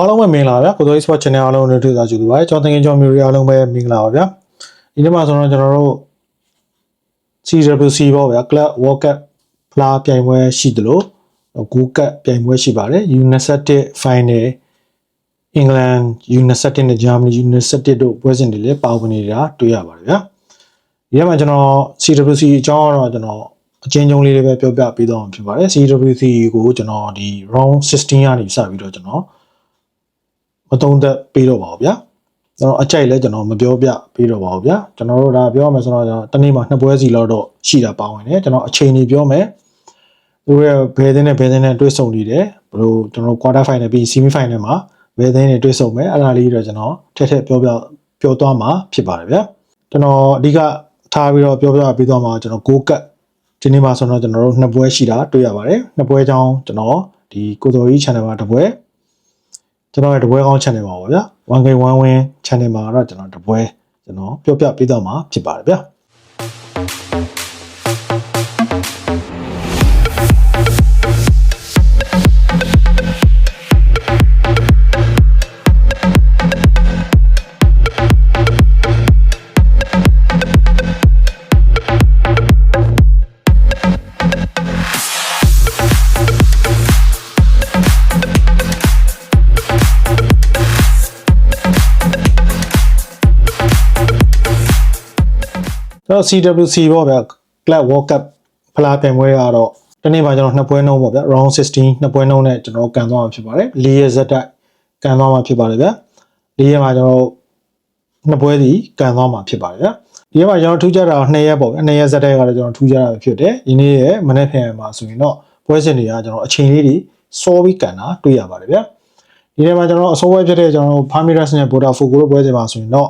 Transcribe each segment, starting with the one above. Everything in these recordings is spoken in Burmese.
အားလုံးပဲမင်္ဂလာပါဗျာကိုစိုး sport channel အားလုံးကိုတွေ့တာကြိုဆိုပါရစေကျွန်တော်တကယ်ကြောင့်မျိုးတွေအားလုံးပဲမင်္ဂလာပါဗျာဒီနေ့မှာဆိုတော့ကျွန်တော်တို့ CWC ပေါ့ဗျာ Club World Cup ဖလားပြိုင်ပွဲရှိသလို Go Cup ပြိုင်ပွဲရှိပါတယ် U21 Final အင်္ဂလန် U21 နဲ့ Germany U21 တို့ပွဲစဉ်တွေလည်းပါဝင်နေတာတွေ့ရပါတယ်ဗျာဒီနေ့မှာကျွန်တော် CWC အကြောင်းကတော့ကျွန်တော်အချင်းချင်းလေးတွေပဲပြောပြပေးတော့မှာဖြစ်ပါတယ် CWC ကိုကျွန်တော်ဒီ round 16ကနေစပြီးတော့ကျွန်တော် မသုံးသက်ပေးတော့ပါဘူးဗျာကျွန်တော်အကြိုက်လဲကျွန်တော်မပြောပြပေးတော့ပါဘူးဗျာကျွန်တော်တို့ဒါပြောရမယ်ဆိုတော့ကျွန်တော်တနေ့မှာနှစ်ပွဲစီလောက်တော့ရှိတာပါဝင်တယ်ကျွန်တော်အချိန်ကြီးပြောမယ်သူတို့ရဲ့ဘယ်သင်းနဲ့ဘယ်သင်းနဲ့တွေ့ဆုံနေတယ်ဘယ်လိုကျွန်တော် quarter final ပြီး semi final မှာဘယ်သင်းနဲ့တွေ့ဆုံမယ်အဲ့ဒါလေးတော့ကျွန်တော်ထက်ထက်ပြောပြပြောသွားမှာဖြစ်ပါတယ်ဗျာကျွန်တော်အဓိကထားပြီးတော့ပြောပြပေးသွားမှာကျွန်တော် go cut ဒီနေ့မှာဆိုတော့ကျွန်တော်တို့နှစ်ပွဲရှိတာတွေ့ရပါတယ်နှစ်ပွဲကြောင်းကျွန်တော်ဒီကိုတော်ကြီး channel မှာတစ်ပွဲ ကျွန်တော်ရဲ့တပွဲကောင်း channel ပါပါဗျာ 1K1 win channel မှာတော့ကျွန်တော်တပွဲကျွန်တော်ပြောပြပေးတော့မှာဖြစ်ပါတယ်ဗျာ တော် CWC ပေါ့ဗျာ Club World Cup ဖလားပြိုင်ပွဲကတော့တနေ့မှာကျွန်တော်နှစ်ပွဲနှုံးပေါ့ဗျာ round 16နှစ်ပွဲနှုံးနဲ့ကျွန်တော်ကန်သွားမှာဖြစ်ပါတယ်၄ရက်ဇက်တိုက်ကန်သွားမှာဖြစ်ပါတယ်ဗျာ၄ရက်မှာကျွန်တော်နှစ်ပွဲစီကန်သွားမှာဖြစ်ပါတယ်ဗျာဒီရက်မှာကျွန်တော်ထူးခြားတာ2ရက်ပေါ့ဗျာ2ရက်ဇက်တိုက်ကတော့ကျွန်တော်ထူးခြားတာဖြစ်တယ်ဒီနေ့ရဲ့မနေ့ဖန်မှာဆိုရင်တော့ပွဲစဉ်တွေကကျွန်တော်အချိန်လေးတွေစောပြီးကန်တာတွေ့ရပါတယ်ဗျာဒီနေ့မှာကျွန်တော်အစောပွဲဖြစ်တဲ့ကျွန်တော် Farmiras နဲ့ Botafogo တို့ပွဲစဉ်မှာဆိုရင်တော့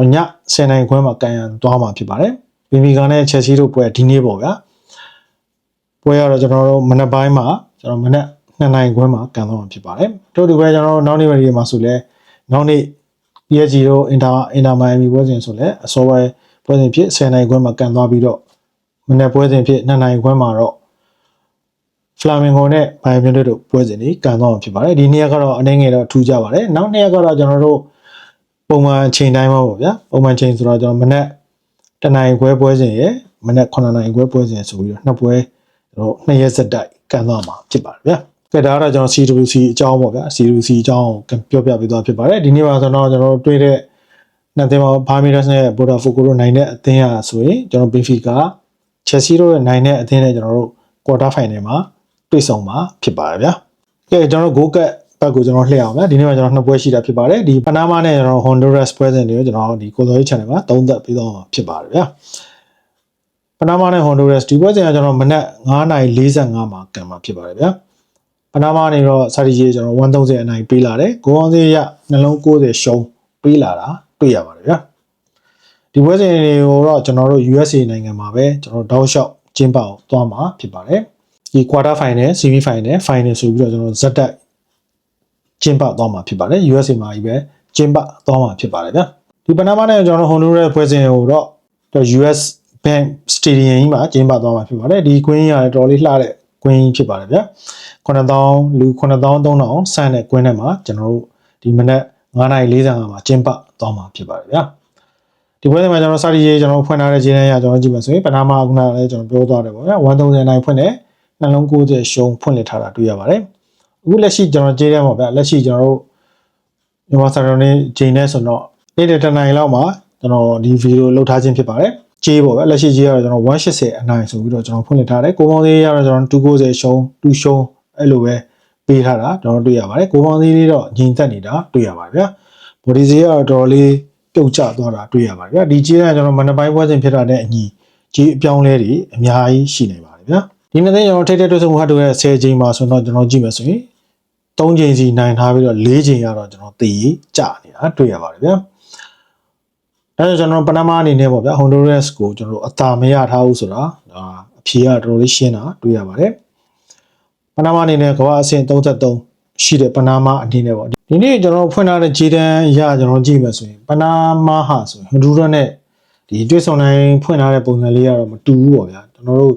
ည10နိုင်ခွဲမှာကန်ရန်သွားမှာဖြစ်ပါတယ်။ဘီမီကန်နဲ့ချက်စီတို့ပွဲဒီနေ့ပေါ့ဗျာ။ပွဲကတော့ကျွန်တော်တို့မနက်ပိုင်းမှာကျွန်တော်မနက်2နိုင်ခွဲမှာကန်သွားမှာဖြစ်ပါတယ်။တို့ဒီပွဲကျွန်တော်တို့နောက်နေ့ရီမှာဆိုလဲနောက်နေ့ PSG တို့အင်တာအင်တာမိုင်မီပွဲစဉ်ဆိုလဲအစောပိုင်းပွဲစဉ်ဖြစ်10နိုင်ခွဲမှာကန်သွားပြီးတော့မနက်ပွဲစဉ်ဖြစ်2နိုင်ခွဲမှာတော့ဖလာမင်ဂိုနဲ့ဘိုင်ယန်မြူနစ်တို့ပွဲစဉ်ကြီးကန်သွားမှာဖြစ်ပါတယ်။ဒီနေ့ကတော့အနေငယ်တော့ထူးကြပါတယ်။နောက်နေ့ကတော့ကျွန်တော်တို့ ပုံမှန်ချိန်တိုင်းပါပေါ့ဗျာပုံမှန်ချိန်ဆိုတော့ကျွန်တော်မနေ့တနင်္ဂနွေခွဲပွဲစဉ်ရယ်မနေ့9နာရီခွဲပွဲစဉ်ဆိုပြီးတော့နှစ်ပွဲကျွန်တော်နှစ်ရက်စက်တိုက်ကန်သွားမှာဖြစ်ပါတယ်ဗျာကဲဒါကတော့ကျွန်တော် CWC အကြောင်းပေါ့ဗျာ CWC အကြောင်းကိုပြောပြပေးသွားဖြစ်ပါတယ်ဒီနေ့မှာဆိုတော့ကျွန်တော်တို့တွေ့တဲ့နှစ်သင်းမှာဘာမီရက်စ်နဲ့ Botafogo တို့နိုင်တဲ့အသင်းရဆိုရင်ကျွန်တော် Benfica Chelsea တို့ရဲ့နိုင်တဲ့အသင်းနဲ့ကျွန်တော်တို့ quarter final မှာတွေ့ဆုံမှာဖြစ်ပါတယ်ဗျာကဲကျွန်တော်တို့ goal cut ဘက်ကိုကျွန်တော်လှည့်အောင်ဗျာဒီနေ့မှာကျွန်တော်နှစ်ပွဲရှိတာဖြစ်ပါတယ်ဒီပနာမာနဲ့ကျွန်တော် Honduras ပွဲစဉ်တွေကိုကျွန်တော်ဒီကိုစောရေး channel မှာသုံးသပ်ပြီးတော့ဖြစ်ပါတယ်ဗျာပနာမာနဲ့ Honduras ဒီပွဲစဉ်ကကျွန်တော်မနက်9:45မှာကန်မှာဖြစ်ပါတယ်ဗျာပနာမာနေတော့စာရီကြီးကျွန်တော်130အနိုင်ပေးလာတယ်ဂိုးအောင်စီရနှလုံး90ရှုံးပေးလာတာတွေ့ရပါတယ်ဗျာဒီပွဲစဉ်တွေကိုတော့ကျွန်တော်တို့ USA နိုင်ငံမှာပဲကျွန်တော်တောက်လျှောက်ကျင်းပအောင်သွားမှာဖြစ်ပါတယ်ဒီ quarter final semi final final ဆိုပြီးတော့ကျွန်တော်ဇက်တက် ကျင်းပသွားမှာဖြစ်ပါတယ် USA မှာကြီးပဲကျင်းပသွားမှာဖြစ်ပါတယ်ဗျာဒီပနာမာနဲ့ကျွန်တော်တို့ Honduras ပွဲစဉ်ကိုတော့ US Bank Stadium ကြီးမှာကျင်းပသွားမှာဖြစ်ပါတယ်ဒီ Queen ရတော်တော်လေးလှတဲ့ Queen ဖြစ်ပါတယ်ဗျာ9000လူ9300ဆန်းတဲ့ Queen ထဲမှာကျွန်တော်တို့ဒီမနက်9:45မှာကျင်းပသွားမှာဖြစ်ပါတယ်ဗျာဒီပွဲမှာကျွန်တော်စတီရေးကျွန်တော်ဖွင့်ထားတဲ့ခြေတန်းရကျွန်တော်ကြည့်မယ်ဆိုရင်ပနာမာခုနကလည်းကျွန်တော်ပြောသွားတယ်ပေါ့ဗျာ130နိုင်ဖွင့်တယ်နှလုံး90ရှုံးဖွင့်လစ်ထားတာတွေ့ရပါတယ် အခုလက်ရှိကျွန်တော်ခြေတန်းပေါ့ဗျာလက်ရှိကျွန်တော်တို့မြန်မာစာရုံးနေချိန်နဲ့ဆိုတော့နေ့တည်းနိုင်လောက်မှာကျွန်တော်ဒီဗီဒီယိုလုပ်ထားခြင်းဖြစ်ပါတယ်ခြေပေါ့ဗျာလက်ရှိခြေကတော့ကျွန်တော်180အနိုင်ဆိုပြီးတော့ကျွန်တော်ဖွင့်လစ်ထားတယ်ကိုပေါင်းသေးရတော့ကျွန်တော်290ရှုံး2ရှုံးအဲ့လိုပဲပေးထားတာကျွန်တော်တွေ့ရပါတယ်ကိုပေါင်းသေးလေးတော့ညီတက်နေတာတွေ့ရပါတယ်ဗျာ body ဈေးကတော့တော်တော်လေးပြုတ်ကျသွားတာတွေ့ရပါတယ်ဗျာဒီကြီးကကျွန်တော်မနက်ပိုင်းပွဲစဉ်ဖြစ်တာနဲ့အညီကြီးအပြောင်းလဲတွေအများကြီးရှိနေပါတယ်ဗျာဒီနေ့ကျွန်တော်ထိတ်တဲ့တွေ့ဆုံမှုဟာတို့ရဲ့10ချိန်မှာဆိုတော့ကျွန်တော်ကြည့်မယ်ဆိုရင် 3ချိန်စီနိုင်ထားပြီးတော့4ချိန်ကတော့ကျွန်တော်တည်ကြနေတာတွေ့ရပါတယ်ဗျာအဲဒါကျွန်တော်ပနမအနေနဲ့ပေါ့ဗျာ Honduras ကိုကျွန်တော်တို့အသာမရထားဘူးဆိုတာဒါအဖြေကတော်တော်လေးရှင်းတာတွေ့ရပါတယ်ပနမအနေနဲ့ကမ္ဘာအဆင့်33ရှိတဲ့ပနာမာအနေနဲ့ပေါ့ဒီနေ့ကျွန်တော်ဖွင့်ထားတဲ့ဂျေဒန်အရကျွန်တော်ကြည့်မယ်ဆိုရင်ပနာမာဟာဆိုရင်ဟန်ဒူရာနဲ့ဒီတွေ့ဆုံတိုင်းဖွင့်ထားတဲ့ပုံစံလေးကတော့မတူဘူးပေါ့ဗျာကျွန်တော်တို့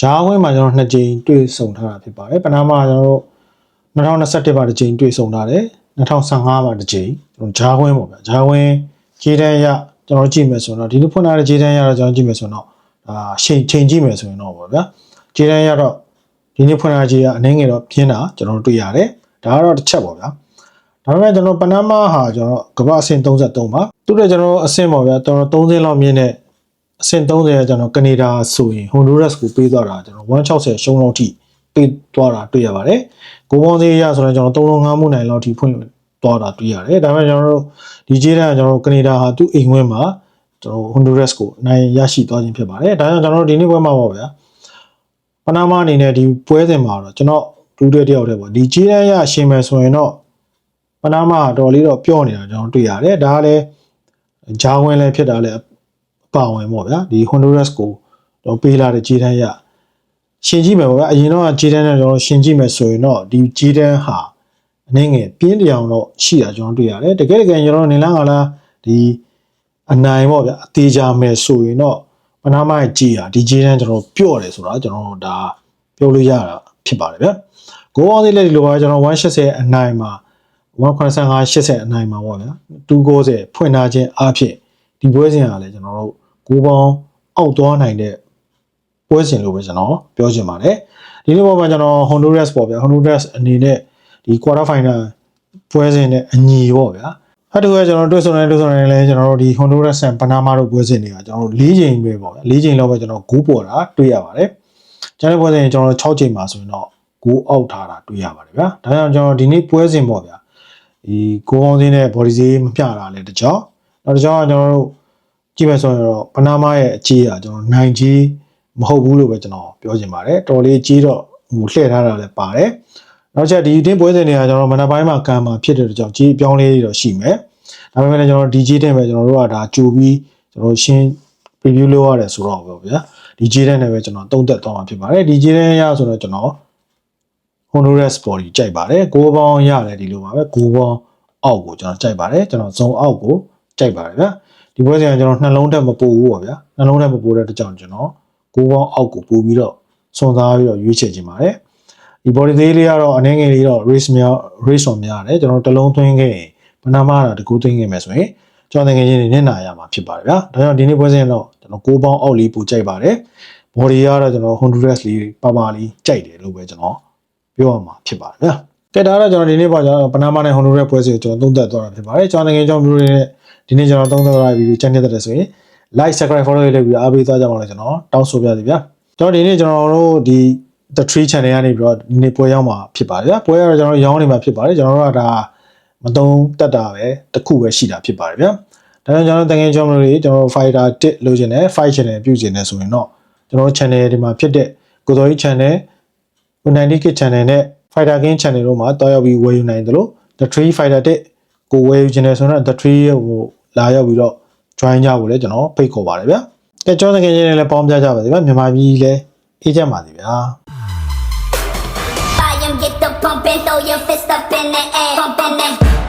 ဂျားဝင်းမှာကျွန်တော်နှစ်ကြိမ်တွေ့ဆုံထားတာဖြစ်ပါတယ်ပနာမာကျွန်တော်တို့ 2021မှာတစ်ကြိမ်တွေ့ဆုံထားတယ်2015မှာတစ်ကြိမ်ကျွန်တော်ဂျားဝင်းပေါ့ဗျာဂျားဝင်းခြေတန်းရကျွန်တော်ကြည့်မယ်ဆိုတော့ဒီလိုဖွင့်ထားတဲ့ခြေတန်းရတော့ကျွန်တော်ကြည့်မယ်ဆိုတော့ဒါချိန်ချိန်ကြည့်မယ်ဆိုရင်တော့ပေါ့ဗျာခြေတန်းရတော့ဒီနေ့ဖွင့်ထားခြေကအနည်းငယ်တော့ပြင်းတာကျွန်တော်တွေ့ရတယ်ဒါကတော့တစ်ချက်ပေါ့ဗျာဒါပေမဲ့ကျွန်တော်ပနမဟာကျွန်တော်ကမ္ဘာအဆင့်33ပါသူတို့ကျွန်တော်အဆင့်ပေါ့ဗျာကျွန်တော်30လောက်မြင့်တဲ့အဆင့်30ကကျွန်တော်ကနေဒါဆိုရင် Honduras ကိုပေးသွားတာကျွန်တော်160ရှုံးလောက်ထိ ပေးသွားတာတွေ့ရပါတယ်ကိုပေါင်းသေးရဆိုတော့ကျွန်တော်3လုံးငါးမှုနိုင်လောက်ထိဖွင့်သွားတာတွေ့ရတယ်ဒါပေမဲ့ကျွန်တော်တို့ဒီခြေတန်းကကျွန်တော်တို့ကနေဒါဟာသူ့အိမ်ဝင်းမှာကျွန်တော် Honduras ကိုအနိုင်ရရှိသွားခြင်းဖြစ်ပါတယ်ဒါကြောင့်ကျွန်တော်တို့ဒီနေ့ပွဲမှာပေါ့ဗျာပနာမအနေနဲ့ဒီပွဲစဉ်မှာတော့ကျွန်တော်ဒူးတဲ့တယောက်တည်းပေါ့ဒီကြီးတန်းရရှင်မယ်ဆိုရင်တော့ပနာမကတော်လေးတော့ပြော့နေတာကျွန်တော်တွေ့ရတယ်ဒါကလည်းဂျာဝင်လည်းဖြစ်တာလည်းအပါဝင်ပေါ့ဗျာဒီ Honduras ကိုတော့ပေးလာတဲ့ကြီးတန်းရ ရှင်ကြည့်မယ်ပေါ့ဗျာအရင်တော့ကြီးတန်းနဲ့ကျွန်တော်ရှင်ကြည့်မယ်ဆိုရင်တော့ဒီကြီးတန်းဟာအနည်းငယ်ပြင်းတရောင်တော့ရှိတာကျွန်တော်တွေ့ရတယ်တကယ်တကယ်ကျွန်တော်နေလန်းကလားဒီအနိုင်ပေါ့ဗျာအသေးချာမယ်ဆိုရင်တော့ပနာမရဲ့ကြီးဟာဒီကြီးတန်းကျွန်တော်ပြော့တယ်ဆိုတာကျွန်တော်ဒါပြောလို့ရတာဖြစ်ပါတယ်ဗျာ။ကိုအောင်သေးလက်ဒီလိုပါကျွန်တော်180အနိုင်မှာ185 80အနိုင်မှာပေါ့ဗျာ290ဖွင့်ထားခြင်းအဖြစ်ဒီပွဲစဉ်ကလည်းကျွန်တော်တို့ကိုပေါင်းအောက်သွားနိုင်တဲ့ ပွဲစဉ်လို့ပဲကျွန်တော်ပြောချင်ပါတယ်။ဒီနေ့ပေါ်မှာကျွန်တော် Honduras ပေါ့ဗျာ Honduras အနေနဲ့ဒီ quarter final ပွဲစဉ်နဲ့အညီပေါ့ဗျာ။အဲ့တူကကျွန်တော်တွေ့ဆုံနေတွေ့ဆုံနေလဲကျွန်တော်တို့ဒီ Honduras နဲ့ Panama တို့ပွဲစဉ်တွေကကျွန်တော်တို့၄ချိန်ပဲပေါ့ဗျာ၄ချိန်လောက်ပဲကျွန်တော်ဂိုးပေါ်တာတွေ့ရပါတယ်။ကျွန်တော်ပွဲစဉ်ကျွန်တော်6ချိန်မှာဆိုရင်တော့ဂိုးအောက်ထားတာတွေ့ရပါတယ်ဗျာ။ဒါကြောင့်ကျွန်တော်ဒီနေ့ပွဲစဉ်ပေါ့ဗျာ။ဒီကိုအောင်စင်းနဲ့ body ဈေးမပြတာလည်းတကြောင်နောက်တစ်ကြောင်ကကျွန်တော်တို့ကြည့်မယ်ဆိုရင်တော့ Panama ရဲ့အကြီးอ่ะကျွန်တော်နိုင်ကြီး မဟုတ်ဘူးလို့ပဲကျွန်တော်ပြောချင်ပါတယ်။တော်လေးကြီးတော့ဟိုလှည့်ထားတာလည်းပါတယ်။နောက်ချက်ဒီအတင်းပွဲစဉ်တွေကကျွန်တော်မနက်ပိုင်းမှာကံမှာဖြစ်တဲ့ကြောင့်ကြီးအပြောင်းလေးတွေတော့ရှိမယ်။ဒါပေမဲ့လည်းကျွန်တော် DJ တဲ့ပဲကျွန်တော်တို့ကဒါကြိုပြီးကျွန်တော်ရှင်း preview လုပ်ရတယ်ဆိုတော့ပေါ့ဗျာ။ DJ တဲ့နဲ့ပဲကျွန်တော်တုံးသက်သွားမှာဖြစ်ပါတယ်။ DJ တဲ့ရဆိုတော့ကျွန်တော် Honduras body ကြိုက်ပါတယ်။ကိုးပေါင်းရတယ်ဒီလိုပါပဲ။ကိုးပေါင်းအောက်ကိုကျွန်တော်ကြိုက်ပါတယ်။ကျွန်တော်ဇုံအောက်ကိုကြိုက်ပါတယ်ဗျာ။ဒီပွဲစဉ်ကကျွန်တော်နှလုံးထက်မပိုဘူးပေါ့ဗျာ။နှလုံးထက်မပိုတဲ့အတွက်ကြောင့်ကျွန်တော် ကိုးပေါင်းအောက်ကိုပို့ပြီးတော့စွန်စားပြီးတော့ရွေးချယ်ခြင်းပါတယ်။ဒီ body သေးလေးကတော့အနေငယ်လေးတော့ race များ race on များတယ်ကျွန်တော်တစ်လုံးသွင်းခဲ့ရင်ဘနာမာတာတကူသွင်းခဲ့မယ်ဆိုရင်ကျွန်တော်ငယ်ချင်းနေနဲ့နာရမှာဖြစ်ပါတယ်ဗျာ။ဒါကြောင့်ဒီနေ့ပွဲစဉ်တော့ကျွန်တော်ကိုးပေါင်းအောက်လေးပိုကြိုက်ပါတယ်။ body ကတော့ကျွန်တော် Honduras လေးပါပါလေးကြိုက်တယ်လို့ပဲကျွန်တော်ပြောရမှာဖြစ်ပါတယ်ဗျာကဲဒါကတော့ကျွန်တော်ဒီနေ့ပေါ့ကျွန်တော်ပနာမနဲ့ဟွန်ဒူရဲ့ပွဲစီကိုကျွန်တော်သုံးသပ်သွားတာဖြစ်ပါတယ်ကျွန်တော်ငယ်ကျွန်တော်မျိုးတွေနဲ့ဒီနေ့ကျွန်တော်သုံးသပ်သွားတဲ့ဗီဒီယိုချန်နေတဲ့ဆိုရင် like subscribe follow လေးလုပ်ပြီးအားပေးသွားကြပါလို့ကျွန်တော်တောင်းဆိုပြသည်ဗျာကျွန်တော်ဒီနေ့ကျွန်တော်တို့ဒီ the tree channel ကနေပြီးတော့ဒီနေ့ပွဲရောက်မှာဖြစ်ပါတယ်ဗျာပွဲကတော့ကျွန်တော်ရောင်းနေမှာဖြစ်ပါတယ်ကျွန်တော်တို့ကဒါမတုံးတက်တာပဲတစ်ခုပဲရှိတာဖြစ်ပါတယ်ဗျာဒါကြောင့်ကျွန်တော်တကယ်ကျွန်တော်တို့ကျွန်တော် fighter 1လိုချင်တယ်5 channel ပြုချင်တယ်ဆိုရင်တော့ကျွန်တော် channel ဒီမှာဖြစ်တဲ့ကိုစောကြီး channel ကို90 kit channel နဲ့ fighter king channel တို့မှာတွားရောက်ပြီးဝယ်ယူနိုင်တယ်လို့ the 3 fighter 1ကိုဝယ်ယူခြင်းနဲ့ဆိုတော့ the 3ရဲ့ဟိုလာရောက်ပြီးတော့ join ကြဖို့လည်းကျွန်တော်ဖိတ်ခေါ်ပါတယ်ဗျာ။ကဲကျွန်တော်တကယ်ချင်းလည်းပေါင်းပြကြပါစေဗျာမြန်မာပြည်လည်းအေးကြပါစေဗျာ။ Fire, get the pump and throw your fist up in the air. Pump in the